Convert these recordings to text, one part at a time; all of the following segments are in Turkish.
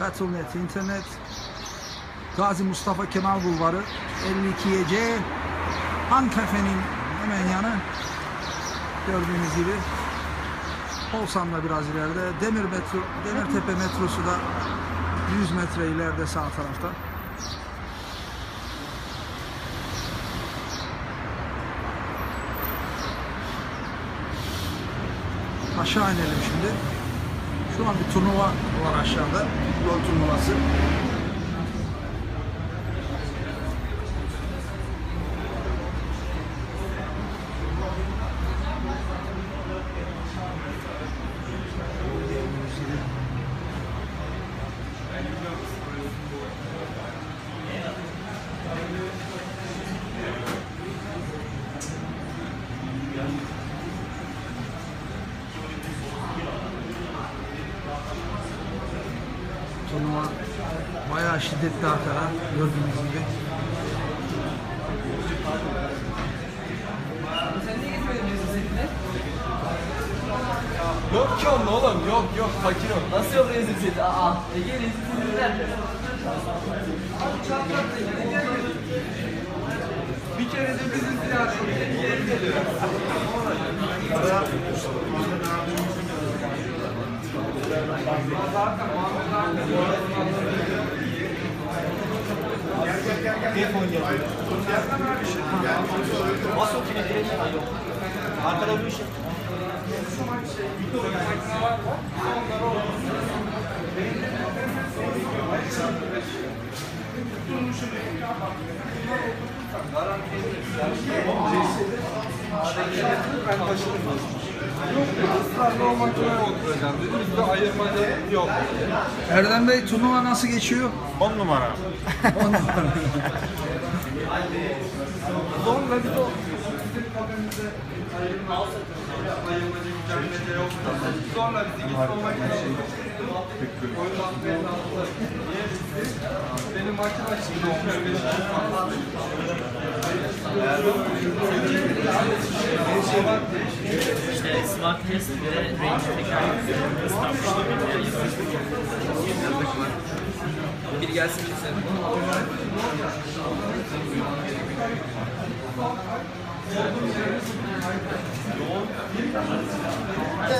Battle.net internet. Gazi Mustafa Kemal Bulvarı 52C Han Kafe'nin hemen yanı gördüğünüz gibi Olsam'da biraz ileride Demir metro, Demirtepe metrosu da 100 metre ileride sağ tarafta. Aşağı inelim şimdi. Şu an bir turnuva var aşağıda. Yol turnuvası. Turnuva bayağı şiddetli arkada gördüğünüz gibi. Yok ki onun oğlum yok yok fakir o. Nasıl yok rezil seti? Aa, Ege rezil seti nerede? Bir kere de bizim silahı geri geliyor. Arkada bu iş. Israrlı olmak zorunda oturacağım dedi. Bizde ayırmaca yok. Erdem Bey turnuva nasıl geçiyor? 10 numara. Zorla biz o bizim kafemizde ayırmacı mücadelede yok. Zorla bizi git olmak için. Oyundan ben aldılar. Niye Benim makine şimdi 15 İşte Smart Test bir de Range tekrar Bir gelsin bize.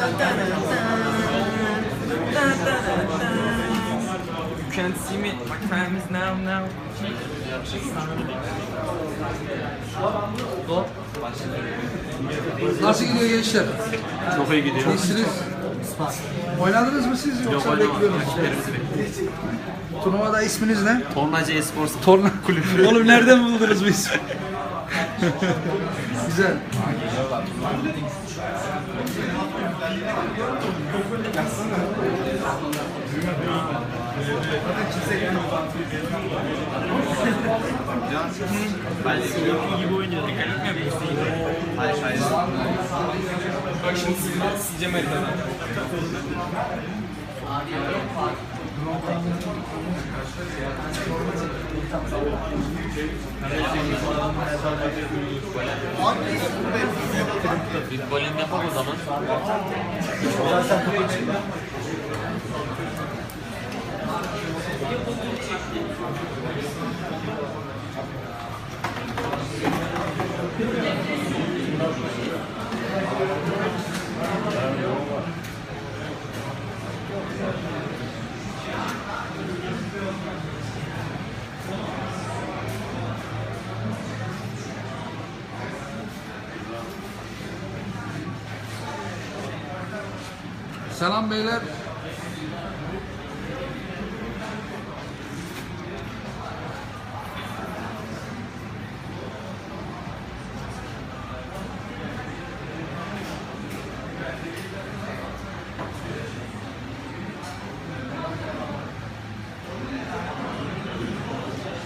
You can't see me. My time is now now. Nasıl gidiyor gençler? Çok iyi gidiyor. İyisiniz? Oynadınız mı siz yoksa bekliyorsunuz? Turnuvada isminiz ne? Tornacı Esports Torna Kulübü. Oğlum nereden buldunuz bu ismi? Güzel. Gibi oynuyor. Dikkat mi yapıyorsun? Hayır hayır. Bak şimdi sileceğim, sileceğim haritadan. Golem yapalım o zaman. Selam beyler.